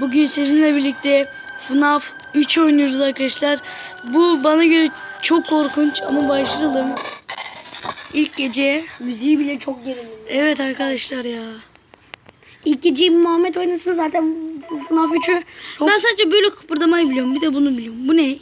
Bugün sizinle birlikte FNAF 3 oynuyoruz arkadaşlar. Bu bana göre çok korkunç ama başlayalım. İlk gece. Müziği bile çok gerilim. Evet arkadaşlar ya. İlk geceyi Muhammed oynasın zaten FNAF 3'ü çok... Ben sadece böyle kıpırdamayı biliyorum. Bir de bunu biliyorum. Bu ne?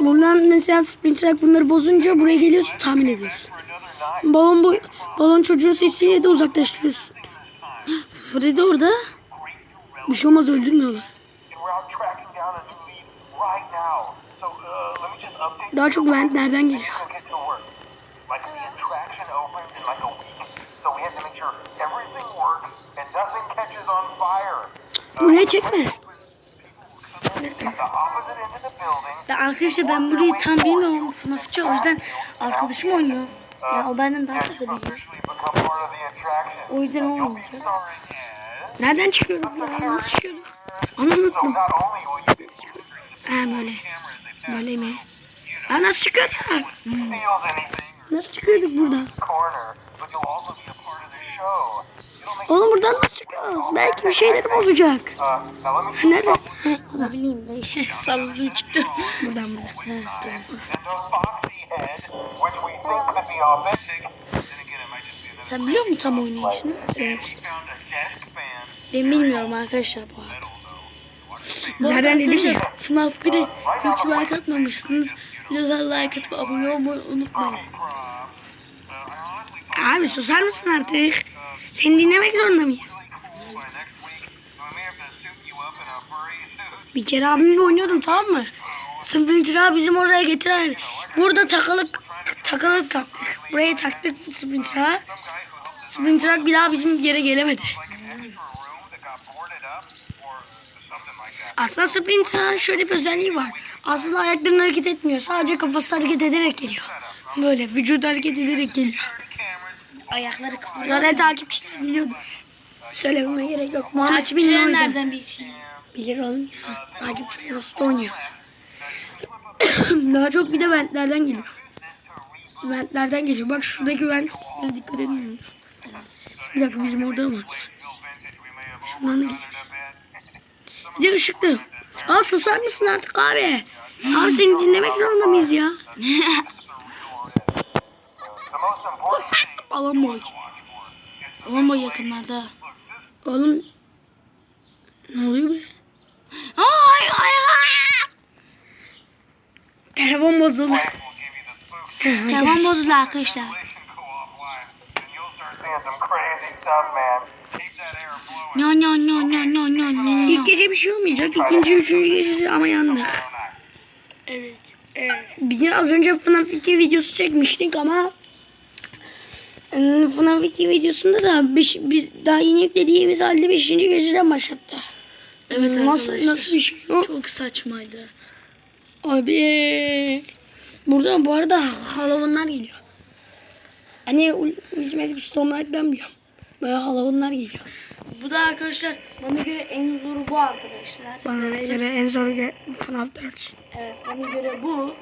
Buradan mesela Sprinter bunları bozunca buraya geliyorsun tahmin ediyorsun. Balon boy, balon çocuğun sesiyle de uzaklaştırıyorsun. Freddy orada. Bir şey olmaz öldürmüyorlar. Daha çok ventlerden geliyor. Buraya çekme. At the opposite end of the building, Ya arkadaşlar ben burayı tam bilmiyorum FNAF 3'ü. O yüzden arkadaşım oynuyor. Ya o benden daha fazla biliyor. O yüzden o oynayacak. Nereden çıkıyorduk ya? Nasıl çıkıyorduk? Onu unuttum. Ha böyle. Böyle mi? Ya nasıl steals anything Nasıl çıkıyorduk buradan? Oğlum buradan nasıl çıkıyoruz? Belki bir let me Nerede? Ne bileyim ben salladım çıktı. Buradan buradan. Ha, tamam. Sen biliyor musun tam oynayışını? Evet. Ben bilmiyorum arkadaşlar bu arada. Zaten dedim ya. FNAF 1'e hiç like atmamışsınız. Lütfen like atıp abone olmayı unutmayın. Abi susar mısın artık? Seni dinlemek zorunda mıyız? Bir kere abimle oynuyordum tamam mı? Sprinter abi bizim oraya getiren. Burada takılı takılı taktık. Buraya taktık Sprinter ağa. Sprinter ağa bir daha bizim yere gelemedi. Aslında Sprinter ağa'nın şöyle bir özelliği var. Aslında ayaklarının hareket etmiyor. Sadece kafası hareket ederek geliyor. Böyle vücudu hareket ederek geliyor. Ayakları kıpırıyor. Zaten takipçiler biliyordur. Söylememe gerek yok. Muhammed bilir o yüzden. nereden bilsin? Bilir oğlum ya. Takipçiler usta oynuyor. Daha çok bir de ventlerden geliyor. Ventlerden geliyor. Bak şuradaki ventlere dikkat edin. Bir dakika bizim orada mı var? Şundan da geliyor. Bir de ışıklı. Aa susar mısın artık abi? Abi seni dinlemek zorunda mıyız ya? Alan boy. Alan boy yakınlarda. Oğlum ne oluyor be? Ay ay ay. Telefon bozuldu. Tamam bozuldu arkadaşlar. Nyo nyo nyo nyo nyo nyo nyo. İlk gece bir şey olmayacak. İkinci, üçüncü gecesi ama yandık. Evet. Evet. Bir az önce FNAF 2 videosu çekmiştik ama ıı, FNAF 2 videosunda da beş, biz daha yeni yüklediğimiz halde 5. geceden başlattı. Evet nasıl, arkadaşlar. nasıl bir şey o? Çok saçmaydı. Abi burada bu arada Halloween'lar geliyor. Hani Ul- Ultimate Stormlight'dan biliyorum. Böyle Halloween'lar geliyor. Bu da arkadaşlar bana göre en zoru bu arkadaşlar. Bana göre en zor ge- FNAF 4. Evet bana göre bu.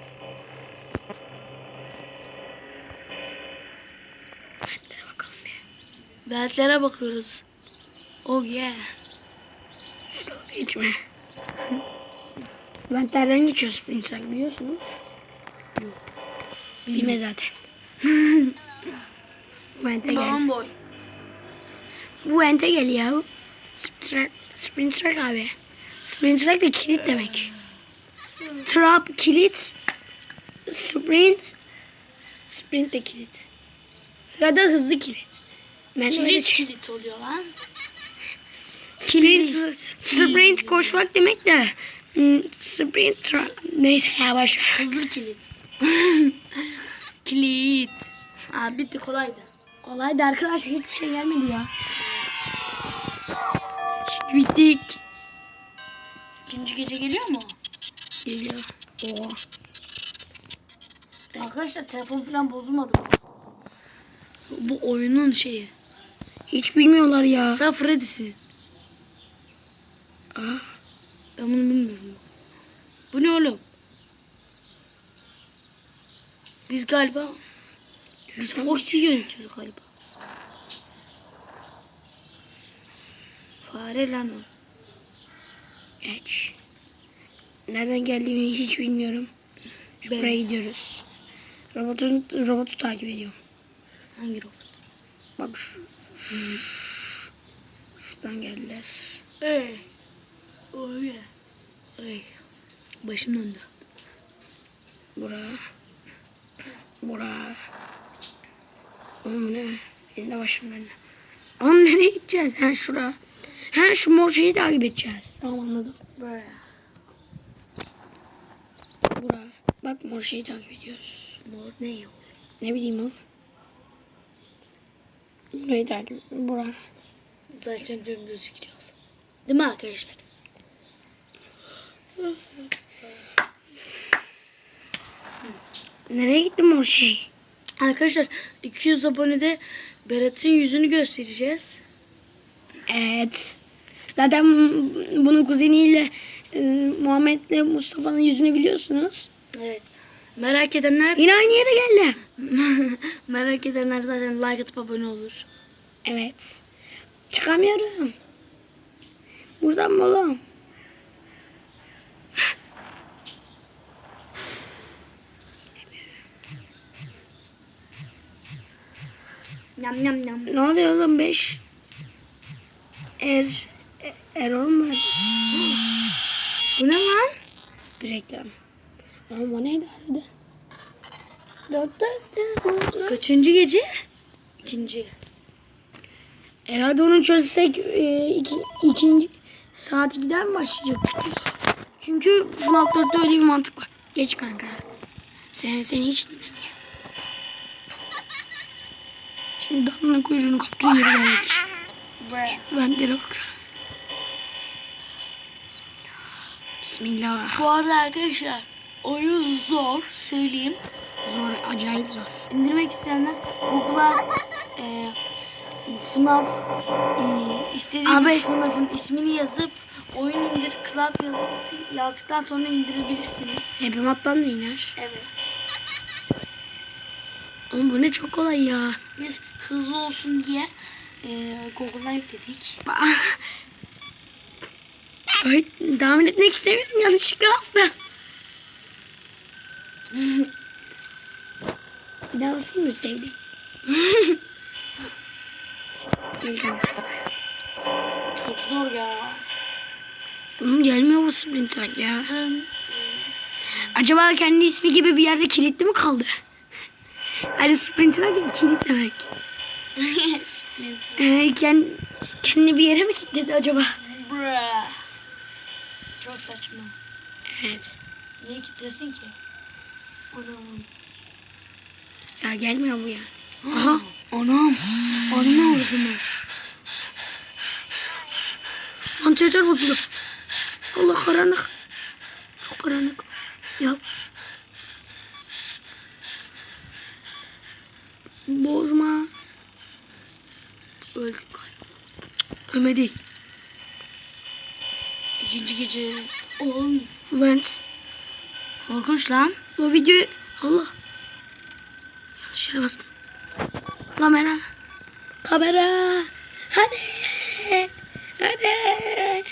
Ventlere bakalım bir. Beltlere bakıyoruz. Oh yeah. Geçme. Ventlerden geçiyor Sprinter biliyorsun. Bilme zaten. Bu Vente gel. Alan boy. Bu vente gel ya. Sprinter, Sprinter abi. Sprinter de kilit demek. Trap kilit. Sprint. Sprint de kilit. Ya da hızlı kilit. Ben Kilit şey- kilit oluyor lan. Sprint, sprint koşmak demek de hmm, sprint tra- neyse ya boş ver. Hızlı kilit. kilit. Aa bitti kolaydı. Kolaydı arkadaşlar hiçbir şey gelmedi ya. Bittik. İkinci gece geliyor mu? Geliyor. Oo. Arkadaşlar telefon falan bozulmadı mı? Bu oyunun şeyi. Hiç bilmiyorlar ya. Sen Freddy'sin. Aa, Ben bunu bilmiyorum. Bu ne oğlum? Biz galiba biz Foxy yönetiyoruz galiba. Fare lan o. Geç. Nereden geldiğimi hiç bilmiyorum. Ben- Buraya gidiyoruz. Robotun robotu takip ediyorum. Hangi robot? Bak şu. Şuradan geldiler. Ey. Oy. Ay. Başım döndü. Bura. Bura. Oğlum ne? Elinde başım döndü. Oğlum nereye gideceğiz? Ha şura. Ha şu mor şeyi takip edeceğiz. Tamam anladım. Böyle. Bura. Bak mor şeyi takip ediyoruz. Mor ne ya? Ne bileyim oğlum. Burayı takip Bura. Zaten dümdüz gideceğiz. Değil mi arkadaşlar? Nereye gitti mor şey? Arkadaşlar 200 abonede Berat'ın yüzünü göstereceğiz. Evet. Zaten bunun kuzeniyle e, Muhammed'le Mustafa'nın yüzünü biliyorsunuz. Evet. Merak edenler Yine aynı yere geldi. merak edenler zaten like atıp abone olur. Evet. Çıkamıyorum. Buradan mı oğlum? Yam yam yam. Ne oluyor oğlum 5? Er, error mu? Bu ne lan? Bir reklam. Oğlum o neydi harbiden? Kaçıncı gece? İkinci. Herhalde onu çözsek e, iki, ikinci saat 2'den mi başlayacak? Çünkü FNAF 4'te öyle bir mantık var. Geç kanka. Sen, seni hiç dinlemeyeceğim. Şimdi damla kuyruğunu kaptığı yere geldik. Ventlere bakıyorum. Bismillah. Bu arada arkadaşlar oyun zor söyleyeyim. Zor, acayip zor. İndirmek isteyenler Google'a e, FNAF e, istediğiniz Abi. FNAF'ın ismini yazıp oyun indir club yaz, yazdıktan sonra indirebilirsiniz. Mod'dan da iner. Evet. Oğlum bu ne çok kolay ya. Biz hızlı olsun diye e, Google'dan yükledik. Ay, tahmin etmek istemiyorum yanlışlıkla aslında. Bir daha mu sevdiğim? Çok zor ya. Oğlum gelmiyor bu Splinter ya. Acaba kendi ismi gibi bir yerde kilitli mi kaldı? Hani Splinter gibi kilit demek. Splinter. Ee, kend, kendini bir yere mi kilitledi acaba? Bra. Çok saçma. Evet. Niye kilitlesin ki? Anam. Ya gelmiyor bu ya. Aha. Anam. Anne orada mı? Vantilatör bozuldu. Allah karanlık. Çok karanlık. Yap. Bozma. Öldük galiba. Ömedi. İkinci gece. Oğlum. Vent. Korkunç lan. Bu videoyu... Allah. Yanlış yere bastım. Kamera. Kamera. Hadi. Hadi.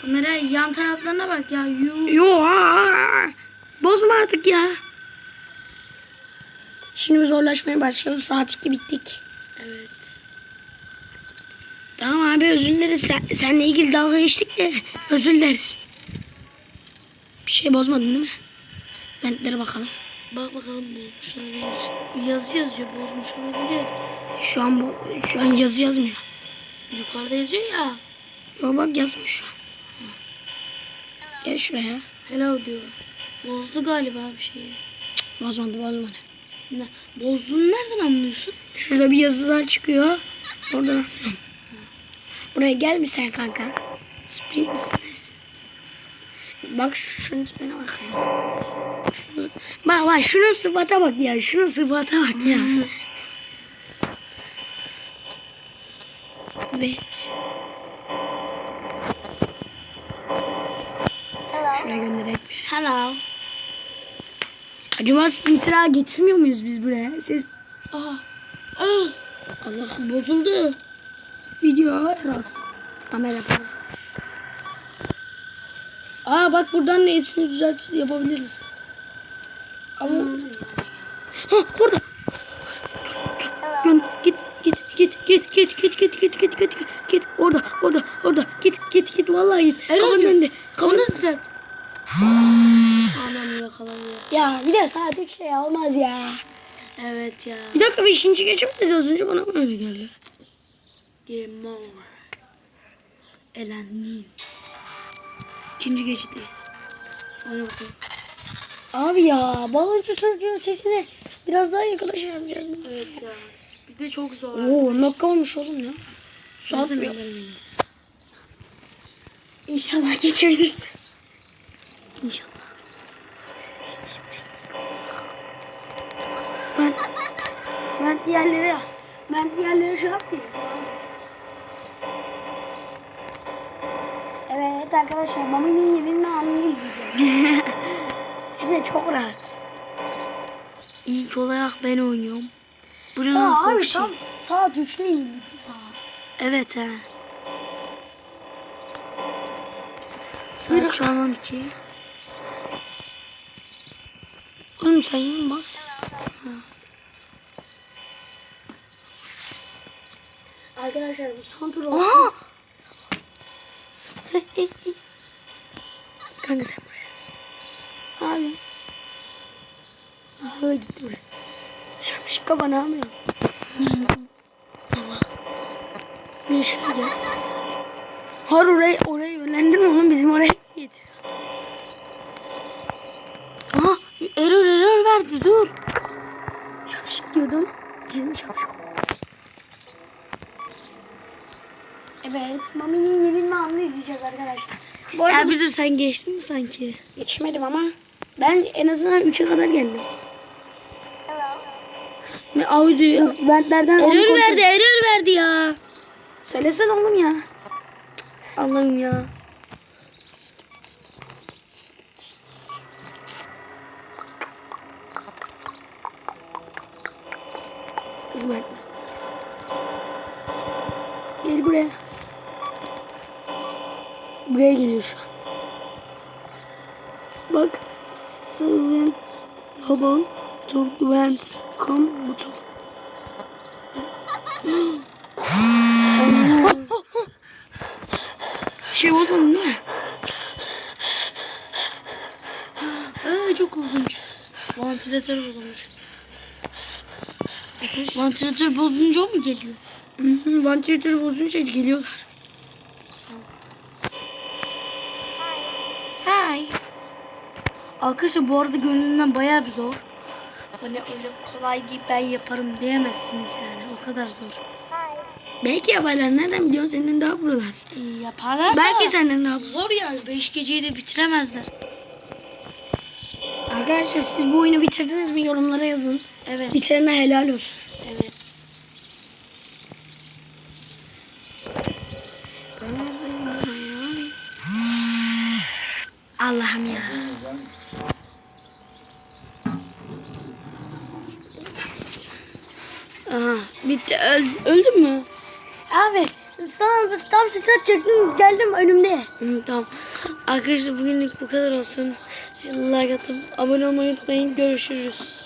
Kamera yan taraflarına bak ya. Yuh. Yo. aa! Bozma artık ya. Şimdi zorlaşmaya başladı. Saat 2 bittik. Evet. Tamam abi özür dileriz. Sen, seninle ilgili dalga geçtik de özür dileriz. Bir şey bozmadın değil mi? Ventlere bakalım. Bak bakalım bozmuş olabilir. Yazı yazıyor bozmuş olabilir. Şu an bu şu an yazı yazmıyor. Yukarıda yazıyor ya. Yo bak yazmış şu an. Gel şuraya. Hello diyor. Bozdu galiba bir şeyi. Bozmadı bozmadı. Ne? Bozduğunu nereden anlıyorsun? Şurada bir yazılar çıkıyor. Oradan anlıyorum. Buraya gel bir sen kanka. Sprint misiniz? Bak şu- şunun tipine bak ya. Şunu, bak bak şunun sıfata bak ya. Şunun sıfata bak ya. evet. Şuraya gönderek. Hello. Acaba Splinter'a getirmiyor muyuz biz buraya? Ses Aa. Aa. Allah bozuldu. Video error. Kamera falan. Aa bak buradan da hepsini düzelt yapabiliriz. Ama... Ha burada. Dön, git git git git git git git git git git git git orada orada orada git git git vallahi git. Kafanın önünde. Kafanı düzelt. Anam yakalanıyor. Ya bir de saat 3'te ya olmaz ya. Evet ya. Bir dakika beşinci geçemedi az önce bana mı öyle geldi? Game over. Elendin. İkinci geçitteyiz. Hadi bakalım. Abi ya baloncu çocuğun sesini biraz daha yaklaşacağım. Evet ya. Bir de çok zor. Oo dakika olmuş oğlum ya. Saat mi? İnşallah geçebilirsin. İnşallah. Ben ben diğerlere ben diğerlere şey yapmayayım. Evet arkadaşlar Mami'nin yenilme anını izleyeceğiz. Hem de çok rahat. İlk olarak ben oynuyorum. Bunun Aa, abi şey. tam saat 3'te inildik ya. Evet he. Saat şu an 12. Oğlum sen yanmazsın. Arkadaşlar bu son tur olsun. Kanka sen buraya. Abi. Abi git buraya. Şapşik kafa ne yapıyorsun? Allah. Bir şuraya gel. Har orayı, orayı yönlendirme oğlum bizim oraya git. Error error verdi dur. Şapşik diyordum. Kelime şapşik oldu. Evet, Mami'nin yenilme anını izleyeceğiz arkadaşlar. Bu arada Ya bir dur sen geçtin mi sanki? geçemedim ama ben en azından 3'e kadar geldim. Ne audio Ventlerden Error verdi error verdi ya. Söylesene oğlum ya. Allah'ım ya. Ventler. Gel buraya. Buraya geliyor şu an. Bak. Servant Global to Vents Come buton. Bir şey bozmadın değil mi? Aa, çok korkunç. Vantilatör bozulmuş. Vantilatör bozunca o mu geliyor? Hı hı, Vantilatörü bozunca geliyorlar. Arkadaşlar bu arada gönlünden bayağı bir zor. Hani öyle kolay değil ben yaparım diyemezsiniz yani. O kadar zor. Belki yaparlar. Nereden biliyorsun senden daha buralar? İyi yaparlar Belki da senden daha zor yani. Beş geceyi de bitiremezler. Arkadaşlar siz bu oyunu bitirdiniz mi yorumlara yazın. Evet. Bitirene helal olsun. Evet. Allah'ım ya. Aha bitti. Öl, öldün mü? Abi sana tam ses atacaktım geldim önümde. Hı, tamam. Arkadaşlar bugünlük bu kadar olsun. Like atıp abone olmayı unutmayın. Görüşürüz.